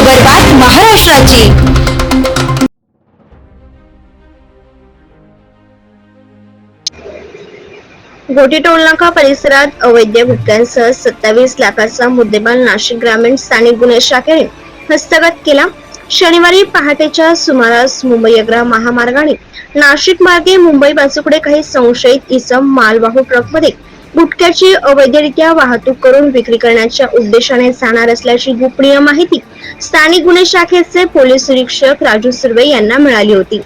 खबरबात महाराष्ट्राची. घोटी टोलनाका परिसरात अवैध गुटख्यांसह सत्तावीस लाखाचा मुद्देमाल नाशिक ग्रामीण स्थानिक गुन्हे शाखेने हस्तगत केला. शनिवारी पहाटेच्या सुमारास मुंबई अग्रा महामार्गाने नाशिक मार्गे मुंबई बाजूकडे काही संशयित इसम मालवाहू ट्रकमध्ये गुटख्याची अवैधरित्या वाहतूक करून विक्री करण्याच्या उद्देशाने जाणार असल्याची गोपनीय माहिती स्थानिक गुन्हे शाखेचे पोलीस निरीक्षक राजू सुर्वे यांना मिळाली होती.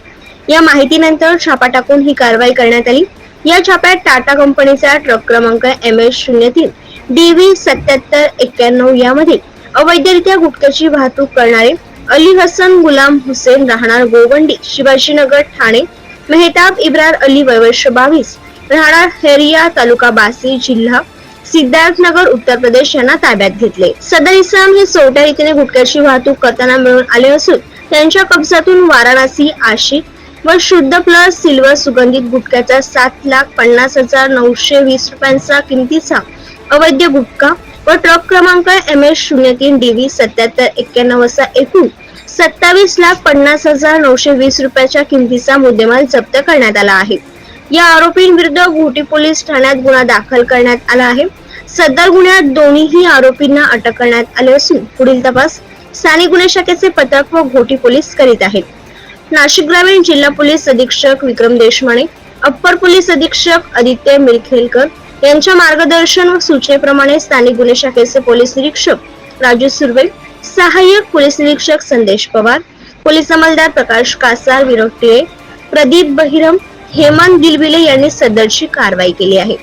या माहितीनंतर छापा टाकून ही कारवाई करण्यात आली. या छाप्यात टाटा कंपनीचा ट्रक क्रमांक एम एस शून्य तीन डी व्ही सत्याहत्तर एक्क्याण्णव यामध्ये अवैधरित्या गुटख्याची वाहतूक करणारे अली हसन गुलाम हुसेन राहणार गोवंडी शिवाजीनगर ठाणे मेहताब इब्रार अली वयवर्ष बावीस राहणार हेरिया तालुका बासी जिल्हा सिद्धार्थनगर उत्तर प्रदेश यांना ताब्यात घेतले. सदर इस्लाम हे सोप्या रीतीने गुटख्याची वाहतूक करताना मिळून आले असून त्यांच्या कब्जातून वाराणसी आशिक व शुद्ध प्लस सिल्वर सुगंधित गुटख्याचा सात लाख पन्नास हजार नऊशे वीस रुपयांचा किमतीचा अवैध गुटखा व ट्रक क्रमांक एम एस शून्य तीन डी व्ही सत्याहत्तर एक्क्याण्णव असा एकूण सत्तावीस लाख पन्नास हजार नऊशे वीस रुपयाच्या किमतीचा मुद्देमाल जप्त करण्यात आला आहे. या आरोपींविरुद्ध घोटी पोलीस ठाण्यात गुन्हा दाखल करण्यात आला आहे. सदर गुन्ह्यात दोन्हीही आरोपींना अटक करण्यात आले असून पुढील तपास स्थानिक गुन्हे शाखेचे पथक व घोटी पोलीस करीत आहेत. नाशिक ग्रामीण जिल्हा पोलीस अधीक्षक विक्रम देशमाने अप्पर पोलीस अधीक्षक आदित्य मिरखेलकर यांच्या मार्गदर्शन व सूचनेप्रमाणे स्थानिक गुन्हे शाखेचे पोलीस निरीक्षक राजू सुर्वे सहाय्यक पोलीस निरीक्षक संदेश पवार पोलीस अंमलदार प्रकाश कासार विनोद टिळे प्रदीप बहिरम हेमंत दिलबिले यांनी सदरची कारवाई केली आहे.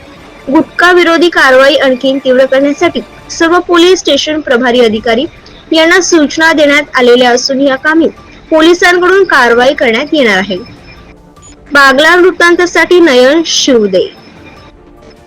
गुटखा विरोधी कारवाई आणखी तीव्र करण्यासाठी सर्व पोलीस स्टेशन प्रभारी अधिकारी यांना सूचना देण्यात आलेल्या असून या कामी पोलिसांकडून कारवाई करण्यात येणार आहे. बागला वृत्तांतासाठी नयन शिवदे.